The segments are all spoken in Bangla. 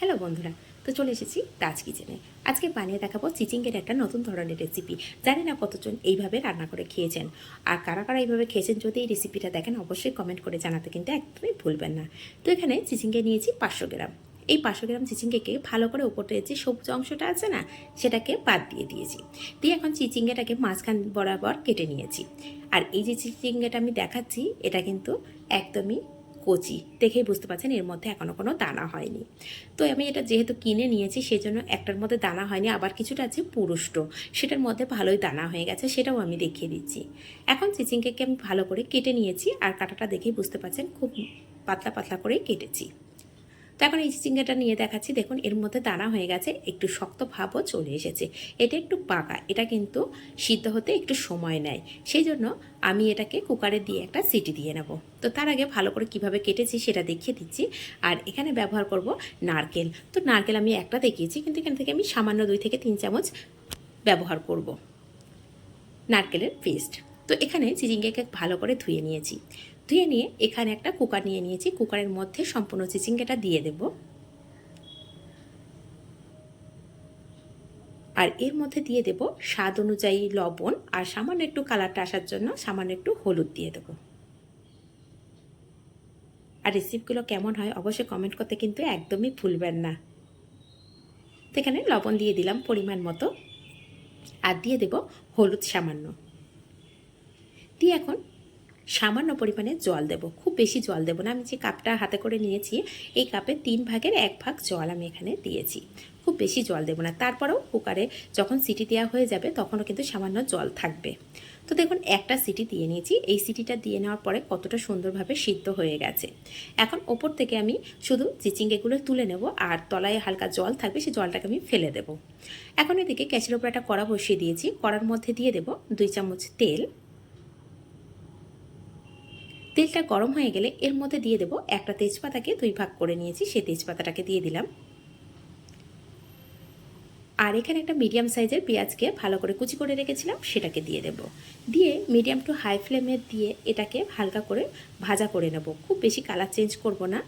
হ্যালো বন্ধুরা, তো চলে এসেছি তাজ কিচেনে আজকে বানিয়ে দেখাবো চিচিংয়ের একটা নতুন ধরনের রেসিপি জানি না কতজন এইভাবে রান্না করে খেয়েছেন। আর কারা কারা এইভাবে খেয়েছেন যদি এই রেসিপিটা দেখেন, অবশ্যই কমেন্ট করে জানাতে কিন্তু একদমই ভুলবেন না। তো এখানে চিচিংকে নিয়েছি পাঁচশো গ্রাম। এই পাঁচশো গ্রাম চিচিঙ্গেকে ভালো করে উপরে যে সবুজ অংশটা আছে না, সেটাকে বাদ দিয়ে দিয়েছি। দিয়ে এখন চিচিঙ্গেটাকে মাঝখান বরাবর কেটে নিয়েছি। আর এই যে চিচিঙ্গেটা আমি দেখাচ্ছি, এটা কিন্তু একদমই কচি, দেখেই বুঝতে পারছেন এর মধ্যে এখনও কোনো দানা হয়নি। তো আমি এটা যেহেতু কিনে নিয়েছি সেই জন্য একটার মধ্যে দানা হয়নি, আবার কিছুটা আছে পুরুষ্ট। সেটার মধ্যে ভালোই দানা হয়ে গেছে, সেটাও আমি দেখিয়ে দিচ্ছি। এখন চিচিঙ্গেকে আমি ভালো করে কেটে নিয়েছি, আর কাটাটা দেখেই বুঝতে পারছেন, খুব পাতলা পাতলা করেই কেটেছি। তো এখন এই চিচিঙ্গাটা নিয়ে দেখাচ্ছি, দেখুন, এর মধ্যে দানা হয়ে গেছে, একটু শক্ত ভাবও চলে এসেছে। এটা একটু পাকা, এটা কিন্তু সিদ্ধ হতে একটু সময় নেয়। সেই জন্য আমি এটাকে কুকারে দিয়ে একটা সিটি দিয়ে নেব। তো তার আগে ভালো করে কীভাবে কেটেছি সেটা দেখিয়ে দিচ্ছি। আর এখানে ব্যবহার করব নারকেল। তো নারকেল আমি একটা দেখিয়েছি, কিন্তু এখান থেকে আমি সামান্য দুই থেকে তিন চামচ ব্যবহার করব। নারকেলের পেস্ট। তো এখানে চিচিঙ্গাকে ভালো করে ধুয়ে নিয়েছি। ধুয়ে নিয়ে এখানে একটা কুকার নিয়ে নিয়েছি। কুকারের মধ্যে সম্পূর্ণ চিচিঙ্গাটা দিয়ে দেব। আর এর মধ্যে দিয়ে দেব স্বাদ অনুযায়ী লবণ আর সামান্য একটু কালারটা আসার জন্য সামান্য একটু হলুদ দিয়ে দেবো। আর রেসিপিগুলো কেমন হয় অবশ্যই কমেন্ট করতে কিন্তু একদমই ভুলবেন না। তো এখানে লবণ দিয়ে দিলাম পরিমাণ মতো। আর দিয়ে দেব হলুদ সামান্য। দিয়ে এখন সামান্য পরিমাণে জল দেব। খুব বেশি জল দেব না। আমি যে কাপটা হাতে করে নিয়েছি, এই কাপে তিন ভাগের এক ভাগ জল আমি এখানে দিয়েছি। খুব বেশি জল দেব না। তারপরেও কুকারে যখন সিটি দেওয়া হয়ে যাবে, তখনও কিন্তু সামান্য জল থাকবে। তো দেখুন, একটা সিটি দিয়ে নিয়েছি। এই সিটিটা দিয়ে নেওয়ার পরে কতটা সুন্দরভাবে সিদ্ধ হয়ে গেছে। এখন ওপর থেকে আমি শুধু চিচিঙ্গেগুলো তুলে নেব আর তলায় হালকা জল থাকবে সেই জলটাকে আমি ফেলে দেব। এখন এদিকে গ্যাসের ওপর একটা কড়া বসিয়ে দিয়েছি। কড়ার মধ্যে দিয়ে দেব দুই চামচ তেল। তেলটা গরম হয়ে গেলে এর মধ্যে দিয়ে দেবো একটা তেজপাতাকে দুই ভাগ করে নিয়েছি, সেই তেজপাতাটাকে দিয়ে দিলাম। আর এখানে একটা মিডিয়াম সাইজের পেঁয়াজকে ভালো করে কুচি করে রেখেছিলাম, সেটাকে দিয়ে দেব। দিয়ে মিডিয়াম টু হাই ফ্লেমে দিয়ে এটাকে হালকা করে ভাজা করে নেব। খুব বেশি কালার চেঞ্জ করব না।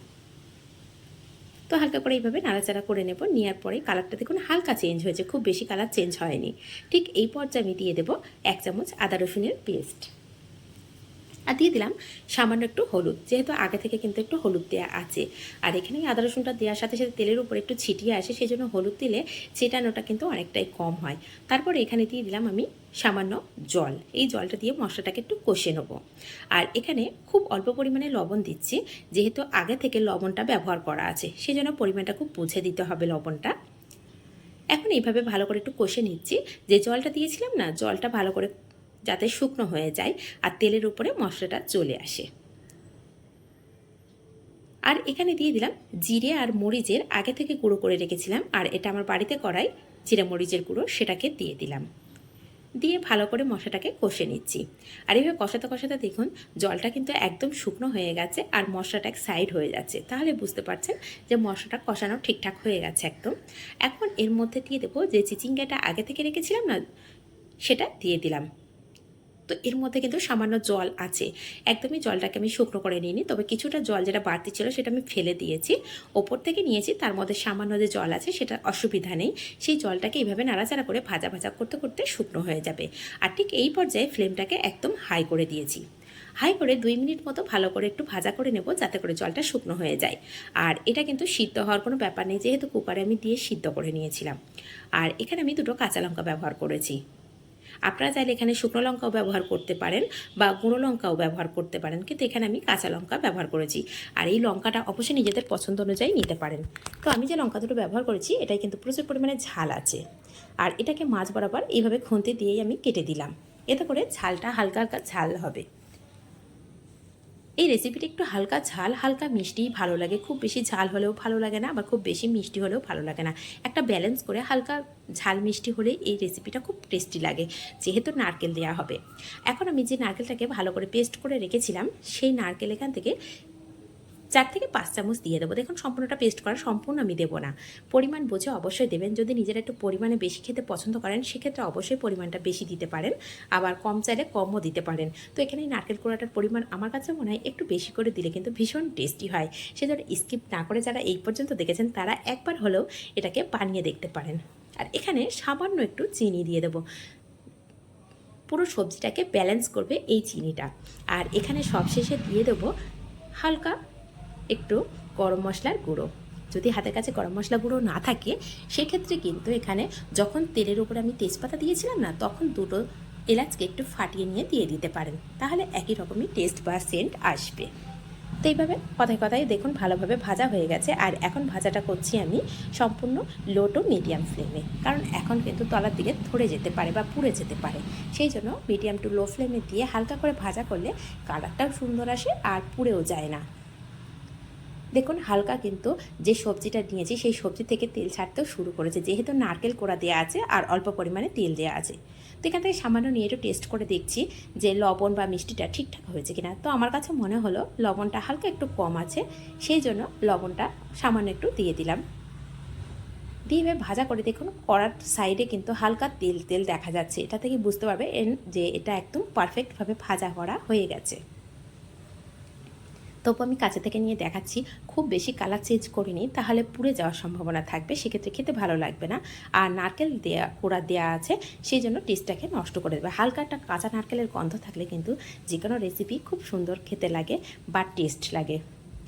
তো হালকা করে এইভাবে নাড়াচাড়া করে নেব, নেওয়ার পরে কালারটা দেখুন হালকা চেঞ্জ হয়েছে, খুব বেশি কালার চেঞ্জ হয়নি। ঠিক এই পর্যায়ে আমি দিয়ে দেবো এক চামচ আদা রসুনের পেস্ট। আর দিয়ে দিলাম সামান্য একটু হলুদ, যেহেতু আগে থেকে কিন্তু একটু হলুদ দেওয়া আছে। আর এখানে আদা রসুনটা দেওয়ার সাথে সাথে তেলের উপর একটু ছিটিয়ে আসে সেই জন্য হলুদ দিলে ছিটানোটা কিন্তু অনেকটাই কম হয়। তারপর এখানে দিয়ে দিলাম আমি সামান্য জল, এই জলটা দিয়ে মশলাটাকে একটু কষে নেব। আর এখানে খুব অল্প পরিমাণে লবণ দিচ্ছি, যেহেতু আগে থেকে লবণটা ব্যবহার করা আছে সেই জন্য পরিমাণটা খুব বুঝে দিতে হবে লবণটা। এখন এইভাবে ভালো করে একটু কষে নিচ্ছি। যে জলটা দিয়েছিলাম না, জলটা ভালো করে যাতে শুকনো হয়ে যায় আর তেলের উপরে মশলাটা চলে আসে। আর এখানে দিয়ে দিলাম জিরে আর মরিচের আগে থেকে গুঁড়ো করে রেখেছিলাম আর এটা আমার বাড়িতে করাই জিরে মরিচের গুঁড়ো সেটাকে দিয়ে দিলাম। দিয়ে ভালো করে মশলাটাকে কষে নিচ্ছি। আর এইভাবে কষাতে কষাতে দেখুন জলটা কিন্তু একদম শুকনো হয়ে গেছে আর মশলাটা এক সাইড হয়ে যাচ্ছে। তাহলে বুঝতে পারছেন যে মশলাটা কষানো ঠিকঠাক হয়ে গেছে একদম। এখন এর মধ্যে দিয়ে দেবো যে চিচিঙ্গাটা আগে থেকে রেখেছিলাম না সেটা দিয়ে দিলাম। তো এর মধ্যে কিন্তু সামান্য জল আছে। একদমই জলটাকে আমি শুকনো করে নিইনি, তবে কিছুটা জল যেটা বাড়তি ছিল সেটা আমি ফেলে দিয়েছি। ওপর থেকে নিয়েছি, তার মধ্যে সামান্য যে জল আছে সেটা অসুবিধা নেই। সেই জলটাকে এইভাবে নাড়াচাড়া করে ভাজা ভাজা করতে করতে শুকনো হয়ে যাবে। আর ঠিক এই পর্যায়ে ফ্লেমটাকে একদম হাই করে দিয়েছি। হাই করে দুই মিনিট মতো ভালো করে একটু ভাজা করে নেব যাতে করে জলটা শুকনো হয়ে যায়। আর এটা কিন্তু সিদ্ধ হওয়ার কোনো ব্যাপার নেই, যেহেতু কুকারে আমি দিয়ে সিদ্ধ করে নিয়েছিলাম। আর এখানে আমি দুটো কাঁচা লঙ্কা ব্যবহার করেছি। আপনারা চাইলে এখানে শুকনো লঙ্কাও ব্যবহার করতে পারেন বা গুঁড়ো লঙ্কাও ব্যবহার করতে পারেন, কিন্তু এখানে আমি কাঁচা লঙ্কা ব্যবহার করেছি। আর এই লঙ্কাটা অবশ্যই নিজেদের পছন্দ অনুযায়ী নিতে পারেন। তো আমি যে লঙ্কা দুটো ব্যবহার করেছি এটাই কিন্তু প্রচুর পরিমাণে ঝাল আছে। আর এটাকে মাছ বরাবর এইভাবে খুঁতে দিয়েই আমি কেটে দিলাম। এতে করে ঝালটা হালকা হালকা ঝাল হবে। এই রেসিপিটি একটু হালকা ঝাল, হালকা মিষ্টি ভালো লাগে। খুব বেশি ঝাল হলেও ভালো লাগে না, আবার খুব বেশি মিষ্টি হলেও ভালো লাগে না। একটা ব্যালেন্স করে হালকা ঝাল মিষ্টি হলে এই রেসিপিটা খুব টেস্টি লাগে, যেহেতু নারকেল দেওয়া হবে। এখন আমি যে নারকেলটাকে ভালো করে পেস্ট করে রেখেছিলাম, সেই নারকেল এখান থেকে চার থেকে পাঁচ চামচ দিয়ে দেবো। দেখুন, সম্পূর্ণটা পেস্ট করা সম্পূর্ণ আমি দেবো না। পরিমাণ বুঝে অবশ্যই দেবেন। যদি নিজেরা একটু পরিমাণে বেশি খেতে পছন্দ করেন, সেক্ষেত্রে অবশ্যই পরিমাণটা বেশি দিতে পারেন। আবার কম চাইলে কমও দিতে পারেন। তো এখানে নারকেল কোড়াটার পরিমাণ আমার কাছে মনে হয় একটু বেশি করে দিলে কিন্তু ভীষণ টেস্টি হয়। সেজন্য স্কিপ না করে যারা এই পর্যন্ত দেখেছেন, তারা একবার হলেও এটাকে বানিয়ে দেখতে পারেন। আর এখানে সামান্য একটু চিনি দিয়ে দেবো। পুরো সবজিটাকে ব্যালেন্স করবে এই চিনিটা। আর এখানে সবশেষে দিয়ে দেবো হালকা একটু গরম মশলার গুঁড়ো। যদি হাতের কাছে গরম মশলা গুঁড়ো না থাকে, সেক্ষেত্রে কিন্তু এখানে যখন তেলের উপরে আমি তেজপাতা দিয়েছিলাম না, তখন দুটো এলাচকে একটু ফাটিয়ে নিয়ে দিয়ে দিতে পারেন। তাহলে একই রকমই টেস্ট বা সেন্ট আসবে। তো এইভাবে কথায় কথায় দেখুন, ভালোভাবে ভাজা হয়ে গেছে। আর এখন ভাজাটা করছি আমি সম্পূর্ণ লো টু মিডিয়াম ফ্লেমে কারণ এখন কিন্তু তলার দিকে ধরে যেতে পারে বা পুড়ে যেতে পারে। সেই জন্য মিডিয়াম টু লো ফ্লেমে দিয়ে হালকা করে ভাজা করলে কালারটাও সুন্দর আসে আর পুড়েও যায় না। দেখুন, হালকা কিন্তু যে সবজিটা নিয়েছি, সেই সবজি থেকে তেল ছাড়তেও শুরু করেছে। যেহেতু নারকেল কোড়া দেওয়া আছে আর অল্প পরিমাণে তেল দেওয়া আছে। তো এখান থেকে সামান্য নিয়ে একটু টেস্ট করে দেখছি যে লবণ বা মিষ্টিটা ঠিকঠাক হয়েছে কিনা। তো আমার কাছে মনে হলো লবণটা হালকা একটু কম আছে, সেই জন্য লবণটা সামান্য একটু দিয়ে দিলাম। দিয়ে ভাজা করে দেখুন, কড়ার সাইডে কিন্তু হালকা তেল তেল দেখা যাচ্ছে। এটা থেকে বুঝতে পারবে যে এটা একদম পারফেক্টভাবে ভাজা করা হয়ে গেছে। তবু আমি কাছে থেকে নিয়ে দেখাচ্ছি, খুব বেশি কালার চেঞ্জ করিনি, তাহলে পুড়ে যাওয়ার সম্ভাবনা থাকবে, সেক্ষেত্রে খেতে ভালো লাগবে না। আর নারকেল দেয়া, কোড়া দেওয়া আছে, সেই জন্য টেস্টটাকে নষ্ট করে দেবে। হালকা একটা কাঁচা নারকেলের গন্ধ থাকলে কিন্তু যে কোনো রেসিপি খুব সুন্দর খেতে লাগে বা টেস্ট লাগে।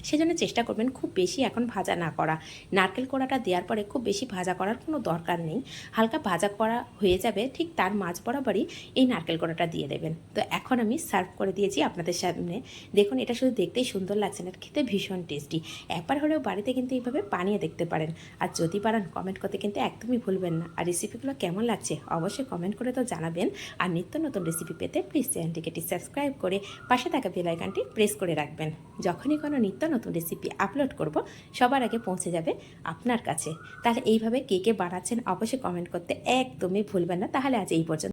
সেজন্য চেষ্টা করবেন খুব বেশি এখন ভাজা না করা। নারকেল কোড়াটা দেওয়ার পরে খুব বেশি ভাজা করার কোনো দরকার নেই। হালকা ভাজা করা হয়ে যাবে, ঠিক তার মাঝ বরাবরই এই নারকেল কোড়াটা দিয়ে দেবেন। তো এখন আমি সার্ভ করে দিয়েছি আপনাদের সামনে। দেখুন, এটা শুধু দেখতেই সুন্দর লাগছে না, খেতে ভীষণ টেস্টি। একবার হলেও বাড়িতে কিন্তু এইভাবে বানিয়ে দেখতে পারেন। আর যদি পারেন কমেন্ট করতে কিন্তু একদমই ভুলবেন না। আর রেসিপিগুলো কেমন লাগছে অবশ্যই কমেন্ট করে তো জানাবেন। আর নিত্য নতুন রেসিপি পেতে প্লিজ চ্যানেলটিকে সাবস্ক্রাইব করে পাশে থাকা বেল আইকনটি প্রেস করে রাখবেন। যখনই কোনো নিত্য নতুন রেসিপি আপলোড করব, সবার আগে পৌঁছে যাবে আপনার কাছে। তাহলে এইভাবে কে কে বাড়াচ্ছেন অবশ্যই কমেন্ট করতে একদমই ভুলবেন না। তাহলে আজ এই পর্যন্ত।